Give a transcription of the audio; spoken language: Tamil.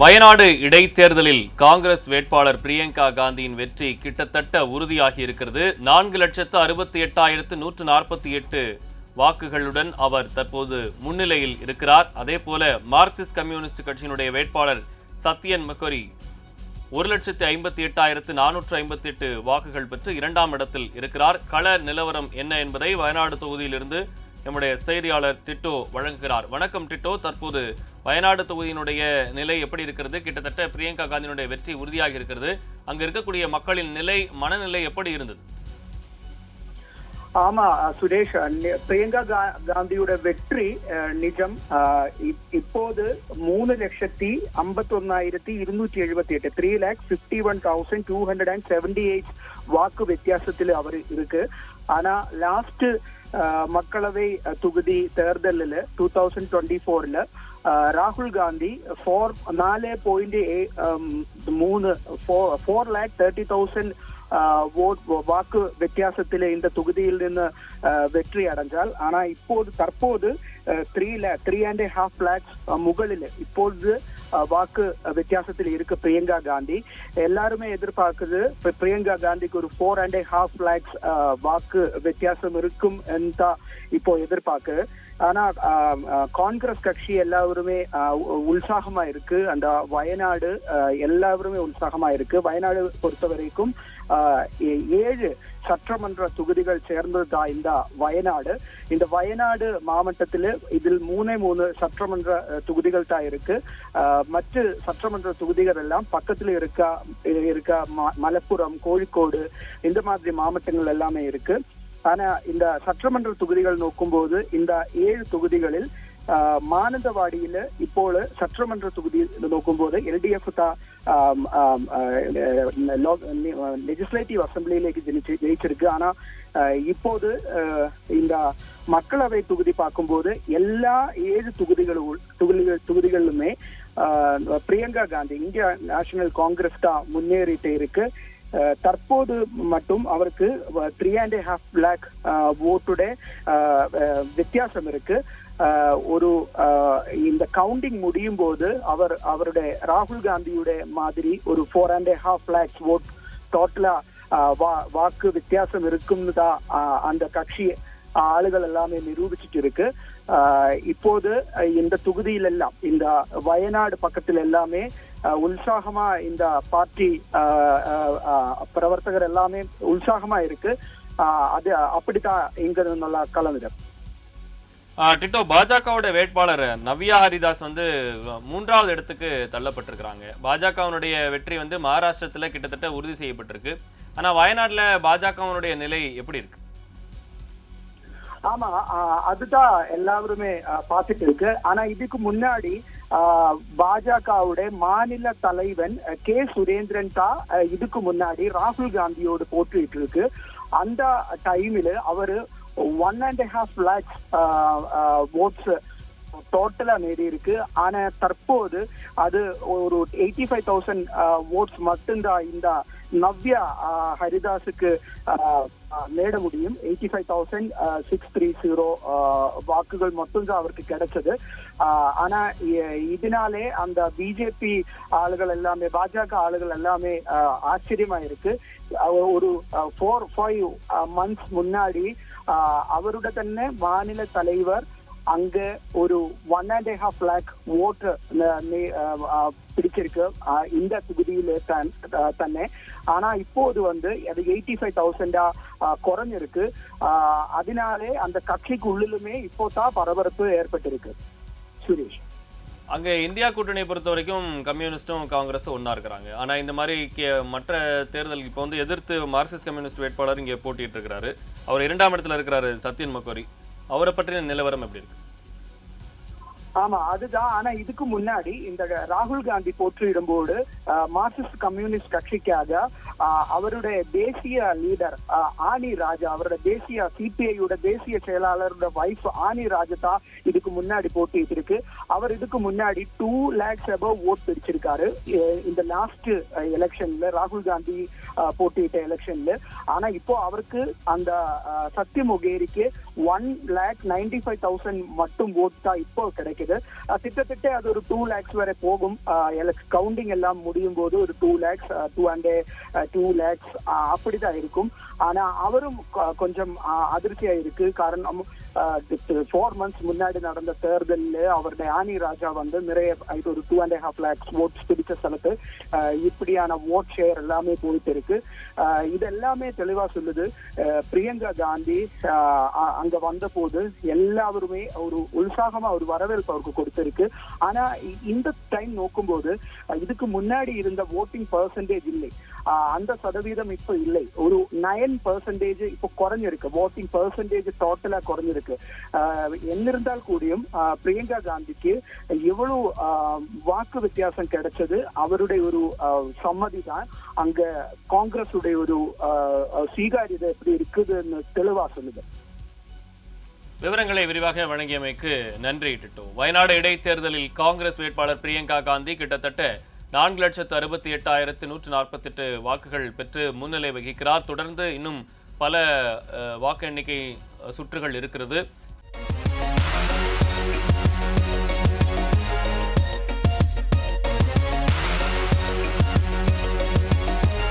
வயநாடு இடைத்தேர்தலில் காங்கிரஸ் வேட்பாளர் பிரியங்கா காந்தியின் வெற்றி கிட்டத்தட்ட உறுதியாகி இருக்கிறது நான்கு லட்சத்து அறுபத்தி எட்டாயிரத்து நூற்று நாற்பத்தி எட்டு வாக்குகளுடன் அவர் தற்போது முன்னிலையில் இருக்கிறார். அதே போல மார்க்சிஸ்ட் கம்யூனிஸ்ட் கட்சியினுடைய வேட்பாளர் சத்யன் மக்கோரி ஒரு லட்சத்து ஐம்பத்தி எட்டாயிரத்து நானூற்று ஐம்பத்தி எட்டு வாக்குகள் பெற்று இரண்டாம் இடத்தில் இருக்கிறார். கள நிலவரம் என்ன என்பதை வயநாடு தொகுதியிலிருந்து நம்முடைய செய்தியாளர் டிட்டோ வழங்குகிறார். வணக்கம் டிட்டோ. தற்போது வயநாடு தொகுதியினுடைய நிலை எப்படி இருக்கிறது? கிட்டத்தட்ட பிரியங்கா காந்தியினுடைய வெற்றி உறுதியாகி இருக்கிறது. அங்கு இருக்கக்கூடிய மக்களின் நிலை மனநிலை எப்படி இருந்தது? ஆமா சுரேஷ் நி- பிரியங்கா கா- காந்தியோட வெற்றி அஹ், நிஜம் அஹ், இப்- இப்போது மூணு லட்சத்தி ஐம்பத்தி ஒன்னாயிரத்தி இருநூற்றி எழுபத்தி எட்டு three lakh fifty one thousand two hundred and seventy eight வாக்கு வித்தியாசத்தில் அவர் இருக்கு ஆனா லாஸ்ட் மக்களவை அஹ், தொகுதி தேர்தலில் டூ தௌசண்ட் டுவெண்ட்டி ஃபோர்ல ராகுல் காந்தி ஃபோர் நாலு பாயிண்ட் மூணு four lakh thirty thousand odd வாக்கு வித்தியாசத்தில் இந்த தொகுதியில் നിന്ന് அஹ், வெற்றி அடைஞ்சால் ஆனா இப்போது தற்போது three three and half lakhs முகளில் இப்பொழுது அஹ், வாக்கு வித்தியாசத்தில் இருக்கு பிரியங்கா காந்தி எல்லாருமே எதிர்பார்க்குது இப்ப பிரியங்கா காந்திக்கு ஒரு ஃபோர் அண்ட் ஹாஃப் லேக்ஸ் வாக்கு வித்தியாசம் இருக்கும் தான் இப்போ எதிர்பார்க்கு ஆனா காங்கிரஸ் கட்சி எல்லாருமே உற்சாகமா இருக்கு. அந்த வயநாடு எல்லாருமே உற்சாகமா இருக்கு. வயநாடு பொறுத்த வரைக்கும் ஏழு சட்டமன்ற தொகுதிகள் சேர்ந்ததுதான் இந்த வயநாடு. இந்த வயநாடு மாவட்டத்தில் இதில் மூணே மூணு சட்டமன்ற தொகுதிகள் தான் இருக்கு. மற்ற சட்டமன்ற தொகுதிகள் எல்லாம் பக்கத்தில் இருக்க இருக்க மலப்புரம் கோழிக்கோடு இந்த மாதிரி மாவட்டங்கள் எல்லாமே இருக்கு. ஆனா இந்த சட்டமன்ற தொகுதிகள் நோக்கும்போது இந்த ஏழு தொகுதிகளில் മാനന്തവാടിയിൽ ഇപ്പോൾ സട്ടർമണ്ഡല തൊകുതി നോക്കുമ്പോൾ എൽ ഡി എഫ് ലെജിസ്ലേറ്റീവ് അസംബ്ലിയിലേക്ക് ജനിച്ച് ജയിച്ചെടുക്കുക ആണാ ഇപ്പോൾ இந்த மக்களவை தொகுதி பார்க்கும்போது எல்லா ஏழு தொகுதிகளும் தொகுதிகள் தொகுதிகளிலுமே பிரியங்கா காந்தி இந்தியா நேஷனல் காங்கிரஸ் தான் முன்னேறிட்டு இருக்கு. தற்போது மட்டும் அவருக்கு த்ரீ அண்ட் ஹாஃப் லேக் ஓட்டுடைய வித்தியாசம் இருக்கு. ஒரு இந்த கவுண்டிங் முடியும் போது அவர் அவருடைய ராகுல் காந்தியுடைய மாதிரி ஒரு four and half lakhs vote டோட்டலா வாக்கு வித்தியாசம் இருக்கும்னு தான் அந்த கட்சி ஆளுகள் எல்லாமே நிரூபிச்சிட்டு இருக்கு இப்போது இந்த தொகுதியில் எல்லாம் இந்த வயநாடு பக்கத்தில் எல்லாமே உற்சாகமா இந்த பார்ட்டி பிரவர்த்தகர் எல்லாமே உற்சாகமா இருக்கு. அது அப்படித்தான் இங்க நல்லா கலந்துடும் டிட்டோ பாஜகவோட வேட்பாளர் நவ்யா ஹரிதாஸ் வந்து மூன்றாவது இடத்துக்கு தள்ளப்பட்டிருக்கிறாங்க. பாஜகவினுடைய வெற்றி வந்து மகாராஷ்டிரத்தில் கிட்டத்தட்ட உறுதி செய்யப்பட்டிருக்கு. ஆனால் வயநாட்டில் பாஜகவினுடைய நிலை எப்படி இருக்கு? ஆமா அதுதான் எல்லாருமே பார்த்துட்டு இருக்கு ஆனா இதுக்கு முன்னாடி பாஜகவுடைய மாநில தலைவன் கே சுரேந்திரன் தான் இதுக்கு முன்னாடி ராகுல் காந்தியோடு போட்டிட்டு இருக்கு அந்த டைமில் அவரு one and half lakhs votes டோட்டலா நேடி இருக்கு ஆனா தற்போது அது ஒரு எயிட்டி ஃபைவ் தௌசண்ட் ஓட்ஸ் மட்டும்தான் இந்த நவ்யா ஆஹ், ஹரிதாஸுக்கு ஆஹ், ஆஹ், நேட முடியும் eighty five thousand six three zero வாக்குகள் மட்டும்தான் அவருக்கு கிடைச்சது ஆஹ், ஆனா இ- இதனாலே அந்த பிஜேபி ஆளுகள் எல்லாமே பாஜக ஆளுகள் எல்லாமே ஆஹ், ஆச்சரியமா இருக்கு அவ- ஒரு ஃபோர் ஃபைவ் மந்த்ஸ் முன்னாடி ஆஹ், அவருடைய തന്നെ மாநில தலைவர் அங்க ஒரு ஒன் அண்ட் ஹாஃப் லேக் ஓட்டு பிடிச்சிருக்கு ஆஹ் இந்த தொகுதியில தன்- ஆஹ் തന്നെ ஆனா இப்போது வந்து அது எயிட்டி ஃபைவ் தௌசண்டா குறைஞ்சிருக்கு ஆஹ் அதனாலே அந்த கட்சிக்கு உள்ளிலுமே இப்போ தான் பரபரப்பு ஏற்பட்டிருக்கு சுரேஷ் அங்க இந்தியா கூட்டணியை பொறுத்த வரைக்கும் கம்யூனிஸ்டும் காங்கிரஸும் ஒண்ணா இருக்கிறாங்க ஆனா இந்த மாதிரி கே- மற்ற தேர்தல் இப்போ வந்து எதிர்த்து மார்க்சிஸ்ட் கம்யூனிஸ்ட் வேட்பாளர் இங்கே போட்டிட்டு இருக்கிறாரு அவர் இரண்டாம் இடத்துல இருக்கிறாரு சத்யன் மக்கோரி அவரை பற்றின நிலவரம் எப்படி இருக்கு ஆமா அதுதான். ஆனா இதுக்கு முன்னாடி இந்த ராகுல் காந்தி போட்டியிடும்போது ஆஹ், மார்க்சிஸ்ட் கம்யூனிஸ்ட் கட்சிக்காக அவருடைய தேசிய லீடர் ஆனி ராஜா அவருடைய தேசிய சிபிஐயோட தேசிய செயலாளரோட வைஃப் ஆனி ராஜா தான் இதுக்கு முன்னாடி போட்டிட்டு இருக்கு அவர் இதுக்கு முன்னாடி டூ லேக்ஸ் அபவ் ஓட் பிடிச்சிருக்காரு இந்த லாஸ்ட் எலெக்ஷன்ல ராகுல் காந்தி போட்டியிட்ட எலெக்ஷன்ல ஆனா இப்போ அவருக்கு அந்த ஆஹ், முகேரிக்கு one lakh ninety five thousand மட்டும் ஓட் தான் இப்போ கிடைக்கும் கிடைக்குது கிட்டத்தட்ட அது ஒரு டூ லேக்ஸ் வரை போகும். கவுண்டிங் எல்லாம் முடியும் போது ஒரு two lakhs two and two lakhs அப்படிதான் இருக்கும். ஆனா அவரும் கொஞ்சம் அதிர்ச்சியா இருக்கு காரணம் ஃபோர் மந்த்ஸ் முன்னாடி நடந்த தேர்தலில் அவருடைய ஆனி ராஜா வந்து நிறைய இது ஒரு two and half lakhs votes பிடிச்ச ஸ்தலத்து இப்படியான ஓட் ஷேர் எல்லாமே போயிட்டு இருக்கு அஹ், இது எல்லாமே தெளிவா சொல்லுது. பிரியங்கா காந்தி அங்க வந்த போது எல்லாருமே ஒரு உற்சாகமா ஒரு வரவேற்பு அவருக்கு கொடுத்திருக்கு. ஆனா இந்த டைம் நோக்கும்போது இதுக்கு முன்னாடி இருந்த ஓட்டிங் பர்சன்டேஜ் இல்லை. அந்த சதவீதம் இப்போ இல்லை. ஒரு நயன் பர்சன்டேஜ் இப்போ குறைஞ்சிருக்கு. ஓட்டிங் பர்சன்டேஜ் டோட்டலா குறைஞ்சிருக்கு. என்னிருந்தால் கூடியும் பிரியங்கா காந்திக்கு எவ்வளவு வாக்கு வித்தியாசம் கிடைச்சது. அவருடைய ஒரு அஹ், சம்மதி தான் அங்க காங்கிரஸ் உடைய ஒரு அஹ், அஹ், சீகாரியதை எப்படி இருக்குதுன்னு தெளிவா சொல்லுது விவரங்களை விரிவாக வழங்கியமைக்கு நன்றி டிட்டோ வயநாடு இடைத்தேர்தலில் காங்கிரஸ் வேட்பாளர் பிரியங்கா காந்தி கிட்டத்தட்ட நான்கு லட்சத்து அறுபத்தி எட்டாயிரத்து நூற்று நாற்பத்தெட்டு வாக்குகள் பெற்று முன்னிலை வகிக்கிறார். தொடர்ந்து இன்னும் பல வாக்கு எண்ணிக்கை சுற்றுகள் இருக்கிறது.